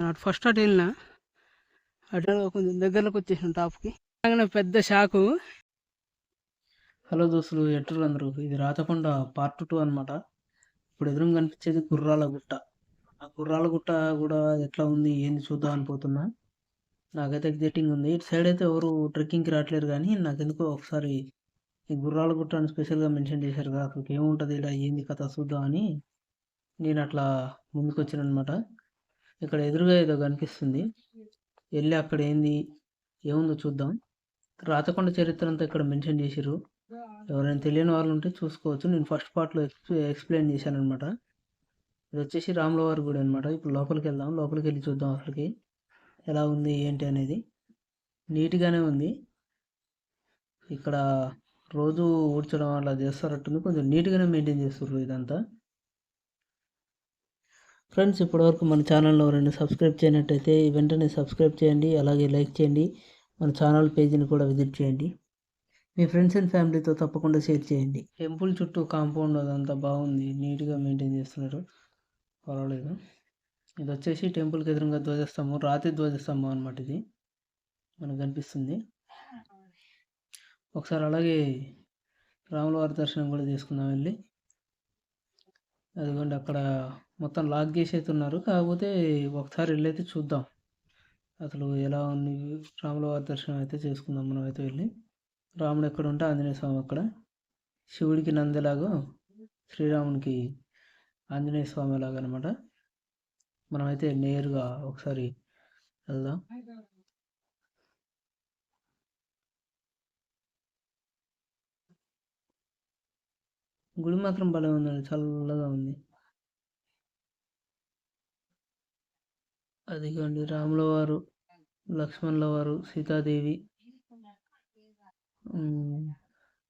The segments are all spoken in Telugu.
అటు ఫస్ట్ అటు వెళ్ళిన అటు కొంచెం దగ్గరలోకి వచ్చేసిన టాప్కి పెద్ద షాకు హలో దోస్తులు ఎట్టు అందరూ. ఇది రాతకొండ పార్ట్ టూ అన్నమాట. ఇప్పుడు ఎదురుగా కనిపించేది గుర్రాల గుట్ట. ఆ గుర్రాల గుట్ట కూడా ఎట్లా ఉంది ఏంది చూద్దాం అనిపోతున్నా నాకైతే ఎగ్జైటింగ్ ఉంది. ఇటు సైడ్ అయితే ఎవరు ట్రెక్కింగ్కి రావట్లేరు కానీ నాకెందుకో ఒకసారి ఈ గుర్రాల గుట్ట అని స్పెషల్గా మెన్షన్ చేశారు కదా అక్కడికి ఏముంటుంది ఇలా ఏంది కథ చూద్దాం అని నేను అట్లా ముందుకు వచ్చాను అనమాట ఇక్కడ ఎదురుగా ఏదో కనిపిస్తుంది. వెళ్ళి అక్కడ ఏంది ఏముందో చూద్దాం. రాతకొండ చరిత్ర అంతా ఇక్కడ మెన్షన్ చేసిర్రు. ఎవరైనా తెలియని వాళ్ళు ఉంటే చూసుకోవచ్చు. నేను ఫస్ట్ పార్ట్లో ఎక్స్ప్లెయిన్ చేశాను అనమాట ఇది వచ్చేసి రాములవారి గుడి అనమాట ఇప్పుడు లోపలికి వెళ్దాం. లోపలికి వెళ్ళి చూద్దాం అసలుకి ఎలా ఉంది ఏంటి అనేది. నీట్గానే ఉంది. ఇక్కడ రోజు ఊడ్చడం అలా చేస్తారట్టుంది కొంచెం నీట్గానే మెయింటైన్ చేస్తుర్రు ఇదంతా. ఫ్రెండ్స్ ఇప్పటివరకు మన ఛానల్లో ఎవరైనా సబ్స్క్రైబ్ చేయనట్టయితే వెంటనే సబ్స్క్రైబ్ చేయండి అలాగే లైక్ చేయండి మన ఛానల్ పేజీని కూడా విజిట్ చేయండి. మీ ఫ్రెండ్స్ అండ్ ఫ్యామిలీతో తప్పకుండా షేర్ చేయండి. టెంపుల్ చుట్టూ కాంపౌండ్ అదంతా బాగుంది నీట్గా మెయింటైన్ చేస్తున్నారు. పర్వాలేదు. ఇది వచ్చేసి టెంపుల్కి ఎదురుగా ధ్వజస్తంభం రాతి ధ్వజస్తంభం అనమాట ఇది. మనకు కనిపిస్తుంది. ఒకసారి అలాగే రాముల వారి దర్శనం కూడా తీసుకుందాం వెళ్ళి. అదిగోండి అక్కడ మొత్తం లాక్ చేసి అయితే ఉన్నారు కాకపోతే ఒకసారి వెళ్ళైతే చూద్దాం. అసలు ఎలా ఉంది? రాములవారి దర్శనం అయితే చేసుకుందాం మనం అయితే వెళ్ళి. రాముడు ఎక్కడ ఉంటే? ఆంజనేయ స్వామి అక్కడ. శివుడికి నందిలాగా శ్రీరామునికి ఆంజనేయ స్వామి లాగా అనమాట మనమైతే నేరుగా ఒకసారి వెళ్దాం. గుడి మాత్రం భలే ఉందండి. చల్లగా ఉంది. అదిగోండి రాముల వారు లక్ష్మణుల వారు సీతాదేవి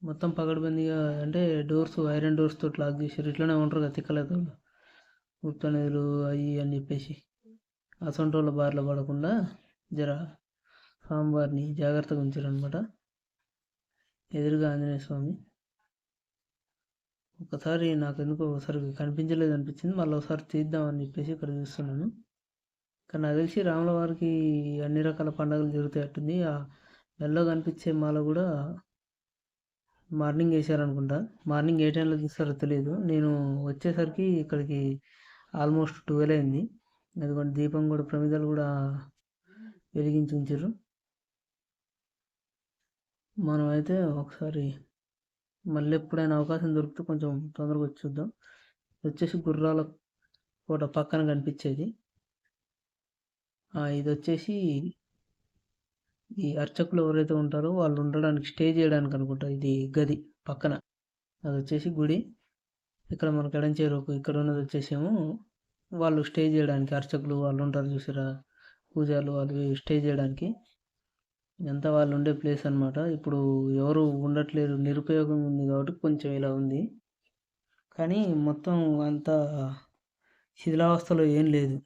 మొత్తం పగడబందిగా అంటే డోర్స్ ఐరన్ డోర్స్ తోటి లాక్ చేసారు ఇట్లనే ఉంటారు కదా తిక్కలేదు ఉత్తనేలు అవి అని చెప్పేసి. అసంటోళ్ళ బారిలో పడకుండా జర స్వామివారిని జాగ్రత్తగా ఉంచారు అనమాట ఎదురుగా ఆంజనేయ స్వామి. ఒకసారి నాకు ఎందుకో ఒకసారి కనిపించలేదు అనిపించింది మళ్ళీ ఒకసారి తీద్దామని చెప్పేసి ఇక్కడ చూస్తున్నాను. కానీ నాకు తెలిసి రాముల వారికి అన్ని రకాల పండుగలు జరుగుతాయి ఆ మెల్లో కనిపించే మాల కూడా మార్నింగ్ వేసారనుకుంటా మార్నింగ్ ఏ టైంలో తీస్తారో తెలియదు. నేను వచ్చేసరికి ఇక్కడికి ఆల్మోస్ట్ ట్వెల్వ్ అయింది. ఎందుకంటే దీపం కూడా ప్రమిదలు కూడా వెలిగించి ఉంచారు. మనం అయితే ఒకసారి మళ్ళీ ఎప్పుడైనా అవకాశం దొరికితే కొంచెం తొందరగా వచ్చి చూద్దాం వచ్చేసి గుర్రాల కోట పక్కన కనిపించేది. ఇది వచ్చేసి ఈ అర్చకులు ఎవరైతే ఉంటారో వాళ్ళు ఉండడానికి స్టే చేయడానికి అనుకుంటా ఇది గది పక్కన. అది వచ్చేసి గుడి. ఇక్కడ మనకు ఎడంచేరు ఇక్కడ ఉన్నది వచ్చేసేమో వాళ్ళు స్టే చేయడానికి అర్చకులు వాళ్ళు ఉంటారు చూసారా పూజలు వాళ్ళు స్టే చేయడానికి. ఎంత వాళ్ళు ఉండే ప్లేస్ అనమాట ఇప్పుడు ఎవరు ఉండట్లేరు నిరుపయోగం ఉంది కాబట్టి కొంచెం ఇలా ఉంది. కానీ మొత్తం అంతా శిథిలావస్థలో ఏం లేదు.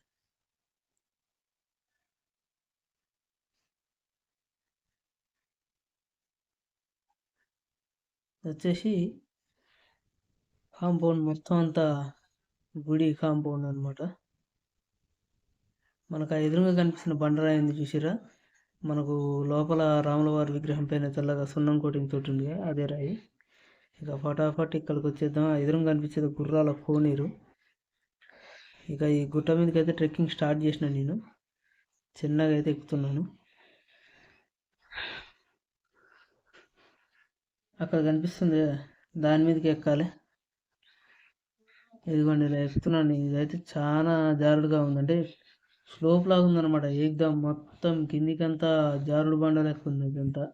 వచ్చేసి కాంపౌండ్ మొత్తం అంతా గుడి కాంపౌండ్ అన్నమాట. మనకు ఎదురుగా కనిపిస్తున్న బండరాయింది చూసిరా? మనకు లోపల రాములవారి విగ్రహం పైన తెల్లగా సున్నం కోటింగ్ తోటి ఉంది. అదే రాయి. ఇక ఫటాఫట్ ఇక్కడికి వచ్చేద్దాం. ఎదురుగా కనిపించేది గుర్రాల కోనేరు. ఇక ఈ గుట్ట మీదకి అయితే ట్రెక్కింగ్ స్టార్ట్ చేసిన నేను. చిన్నగా అయితే ఎక్కుతున్నాను. అక్కడ కనిపిస్తుంది కదా, దాని మీదకి ఎక్కాలి. ఇదిగోండి ఇలా ఎక్కుతున్నాను ఇదైతే చాలా జారుడుగా ఉందంటే స్లోప్ లాగా ఉందన్నమాట. ఏకదం మొత్తం కిందికంతా జారుడు బండ లెక్క ఉంది ఇదంతా.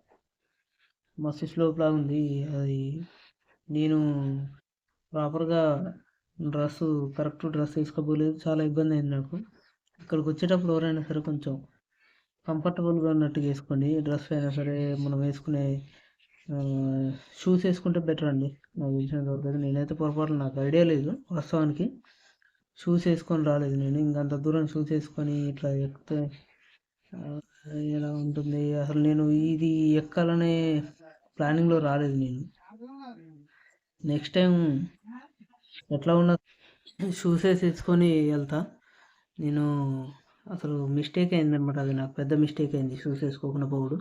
మస్తు స్లోప్ లాగా ఉంది. అది నేను ప్రాపర్గా డ్రెస్ కరెక్ట్ డ్రెస్ వేసుకోపోలేదు చాలా ఇబ్బంది అయింది నాకు. ఇక్కడికి వచ్చేటప్పుడు ఎవరైనా సరే కొంచెం కంఫర్టబుల్గా ఉన్నట్టుగా వేసుకోండి. డ్రెస్ అయినా సరే మనం వేసుకునే షూస్ వేసుకుంటే బెటర్ అండి. నాకు తెలిసినంత వరకు అయితే నేనైతే పొరపాటు నాకు ఐడియా లేదు వాస్తవానికి. షూస్ వేసుకొని రాలేదు నేను. ఇంకంత దూరం షూస్ వేసుకొని ఇట్లా ఎక్కితే ఎలా ఉంటుంది? అసలు నేను ఇది ఎక్కాలనే ప్లానింగ్లో రాలేదు నేను. నెక్స్ట్ టైం ఎట్లా ఉన్న షూస్ వేసుకొని వెళ్తా. నేను అసలు మిస్టేక్ అయిందనమాట అది. నాకు పెద్ద మిస్టేక్ అయింది. షూస్ వేసుకోకుండా పోవుడు.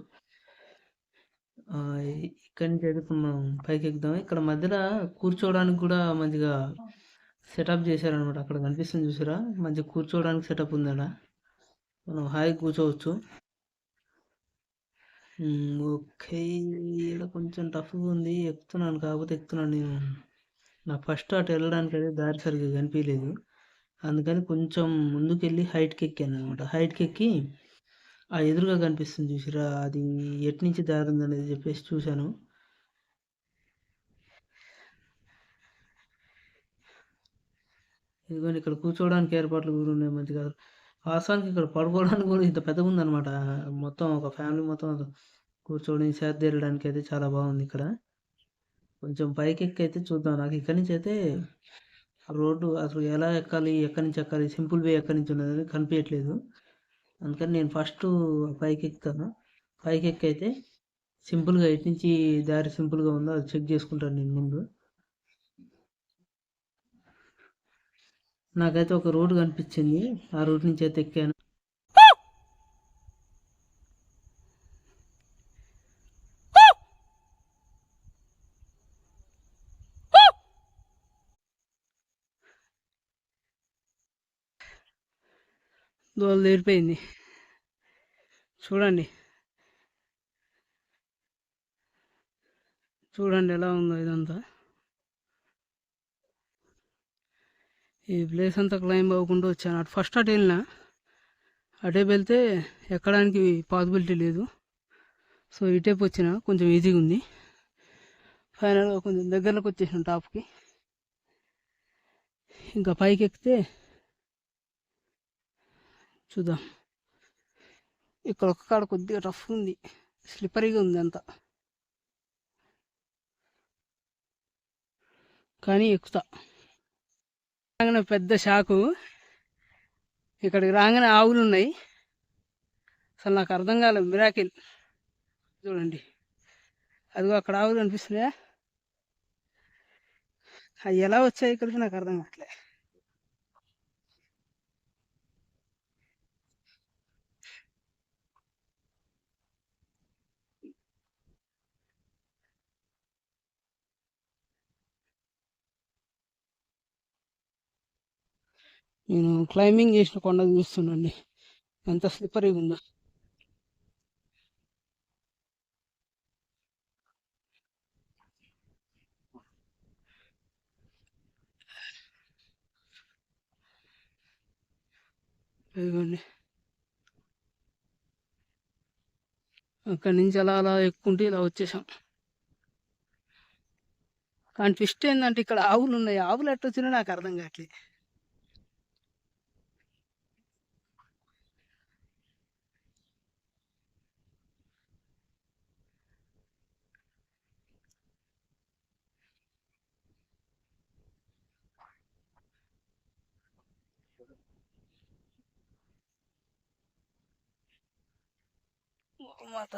ఇక్కడి నుంచి అయితే ఇప్పుడు మనం పైకి ఎక్కుదాం. ఇక్కడ మధ్యలో కూర్చోవడానికి కూడా మంచిగా సెటప్ చేశారనమాట అక్కడ కనిపిస్తుంది చూసారా? మంచిగా కూర్చోవడానికి సెటప్ ఉంది మనం హాయిగా కూర్చోవచ్చు. ఓకే. ఇక్కడ కొంచెం టఫ్గా ఉంది. ఎక్కుతున్నాను కాకపోతే ఎక్కుతున్నాను నేను. నా ఫస్ట్ అటు వెళ్ళడానికి అయితే దారి సరిగ్గా కనిపించలేదు అందుకని కొంచెం ముందుకెళ్ళి హైట్కి ఎక్కాను అనమాట హైట్కి ఎక్కి ఆ ఎదురుగా కనిపిస్తుంది చూసిరా అది ఎటు నుంచి దారి చెప్పేసి చూశాను. ఇదిగోండి ఇక్కడ కూర్చోవడానికి ఏర్పాట్లు కూడా ఉన్నాయి మంచిగా వాస్తవానికి ఇక్కడ పడుకోవడానికి కూడా ఇంత పెద్దగా ఉందన్నమాట. మొత్తం ఒక ఫ్యామిలీ మొత్తం కూర్చోవడం సేద తీరడానికి అయితే చాలా బాగుంది ఇక్కడ. కొంచెం పైకి ఎక్కి అయితే చూద్దాం. నాకు ఇక్కడి నుంచి అయితే రోడ్డు అసలు ఎలా ఎక్కాలి ఎక్కడి నుంచి ఎక్కాలి సింపుల్ వే ఎక్కడి నుంచి ఉన్నది కనిపించట్లేదు అందుకని నేను ఫస్ట్ పైకి ఎక్కుతాను పైకి ఎక్కి అయితే సింపుల్గా ఎటు నుంచి దారి సింపుల్గా ఉందో అది చెక్ చేసుకుంటాను నేను ముందు. నాకైతే ఒక రోడ్ కనిపించింది. ఆ రూట్ నుంచి అయితే ఎక్కాను. దోలు తీరిపోయింది చూడండి చూడండి ఎలా ఉందో ఇదంతా ఈ ప్లేస్ అంతా క్లైంబ్ అవ్వకుండా వచ్చాను. అటు ఫస్ట్ అటు వెళ్ళిన. అటే వెళ్తే ఎక్కడానికి పాసిబిలిటీ లేదు. సో ఇటేపు వచ్చిన కొంచెం ఈజీగా ఉంది. ఫైనల్గా కొంచెం దగ్గరలోకి వచ్చేసిన టాప్కి. ఇంకా పైకి ఎక్కితే చూద్దాం. ఇక్కడ ఒక్క కాడ కొద్దిగా రఫ్ ఉంది. స్లిప్పరీగా ఉంది అంతా. కానీ ఎక్కుతా. రాగానే పెద్ద షాకు ఇక్కడికి రాగానే ఆవులు ఉన్నాయి. అసలు నాకు అర్థం కాలేదు. మిరాకిల్ చూడండి. అదిగో అక్కడ ఆవులు అనిపిస్తున్నాయా అవి ఎలా వచ్చాయి ఇక్కడికి నాకు అర్థం కావట్లేదు నేను క్లైంబింగ్ చేసిన కొండ చూస్తున్నాండి ఎంత స్లిప్పరీగా ఉందో. ఇదిగోండి. అక్కడి నుంచి అలా అలా ఎక్కుంటే ఇలా వచ్చేసాం. కానీ ట్విస్ట్ ఏంటంటే ఇక్కడ ఆవులు ఉన్నాయి. ఆవులు ఎట్లా వచ్చినా నాకు అర్థం కావట్లేదు ఓ మాత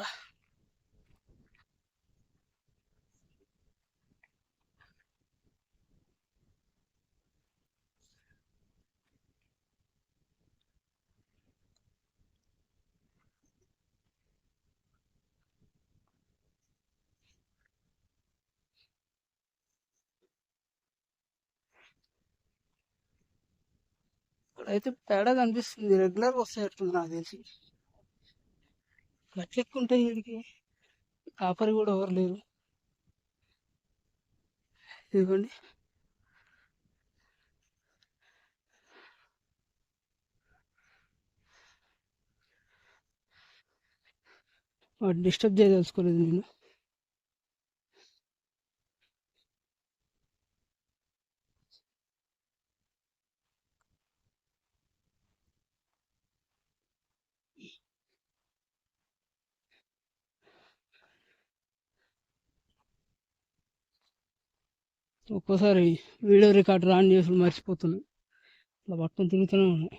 ఇక్కడైతే తేడా కనిపిస్తుంది రెగ్యులర్ వస్తాయట్టుంది నాకు తెలిసి గట్ల ఎక్కువ ఉంటాయి వీడికి. కాపరి కూడా ఎవరు లేరు. ఇదిగోండి. వాడు డిస్టర్బ్ చేయదలుచుకోలేదు నేను. ఒక్కోసారి వీడియో రికార్డ్ రాన్ చేసి మర్చిపోతున్నాను అలా పట్టుకొని తిరుగుతూనే ఉన్నాయి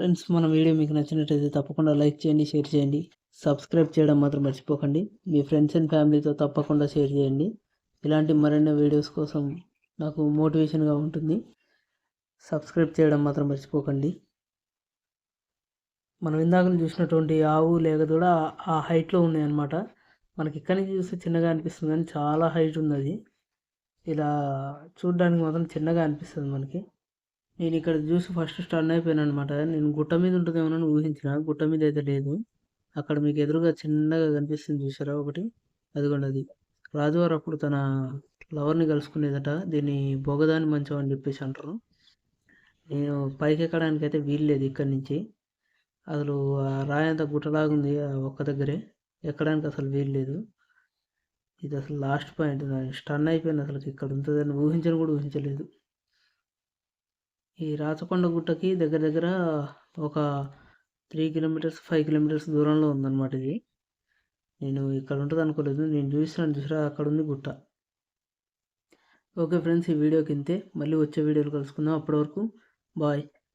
ఫ్రెండ్స్ మన వీడియో మీకు నచ్చినట్టయితే తప్పకుండా లైక్ చేయండి షేర్ చేయండి. సబ్స్క్రైబ్ చేయడం మాత్రం మర్చిపోకండి. మీ ఫ్రెండ్స్ అండ్ ఫ్యామిలీతో తప్పకుండా షేర్ చేయండి. ఇలాంటి మరెన్నో వీడియోస్ కోసం నాకు మోటివేషన్గా ఉంటుంది. సబ్స్క్రైబ్ చేయడం మాత్రం మర్చిపోకండి. మనం ఇందాక చూసినటువంటి ఆవు లేక కూడా ఆ హైట్లో ఉన్నాయన్నమాట. మనకి ఇక్కడి నుంచి చూస్తే చిన్నగా అనిపిస్తుంది కానీ చాలా హైట్ ఉంది అది ఇలా చూడడానికి మాత్రం చిన్నగా అనిపిస్తుంది మనకి. నేను ఇక్కడ చూసి ఫస్ట్ స్టన్ అయిపోయాను అనమాట నేను గుట్ట మీద ఉంటుందేమో ఊహించిన. గుట్ట మీద అయితే లేదు. అక్కడ మీకు ఎదురుగా చిన్నగా కనిపిస్తుంది చూసారా ఒకటి? అదిగోండి అది. రాజువారు అప్పుడు తన లవర్ని కలుసుకునేదట. దీన్ని బొగదాని మంచం అని చెప్పేసి అంటారు. నేను పైకి ఎక్కడానికి అయితే వీల్లేదు ఇక్కడి నుంచి. అసలు రాయంత గుట్టలాగా ఉంది ఒక్క దగ్గరే. ఎక్కడానికి అసలు వీల్లేదు ఇది అసలు లాస్ట్ పాయింట్ స్టన్ అయిపోయింది అసలు ఇక్కడ ఉంటుందని ఊహించని కూడా ఊహించలేదు. ఈ రాచకొండ గుట్టకి దగ్గర దగ్గర ఒక త్రీ కిలోమీటర్స్ ఫైవ్ కిలోమీటర్స్ దూరంలో ఉందన్నమాట ఇది. నేను ఇక్కడ ఉంటుంది అనుకోలేదు. నేను చూసినాను చూసారా అక్కడ ఉంది గుట్ట. ఓకే ఫ్రెండ్స్ ఈ వీడియోకి ఇంతే మళ్ళీ వచ్చే వీడియోలు కలుసుకుందాం. అప్పటి వరకు బాయ్.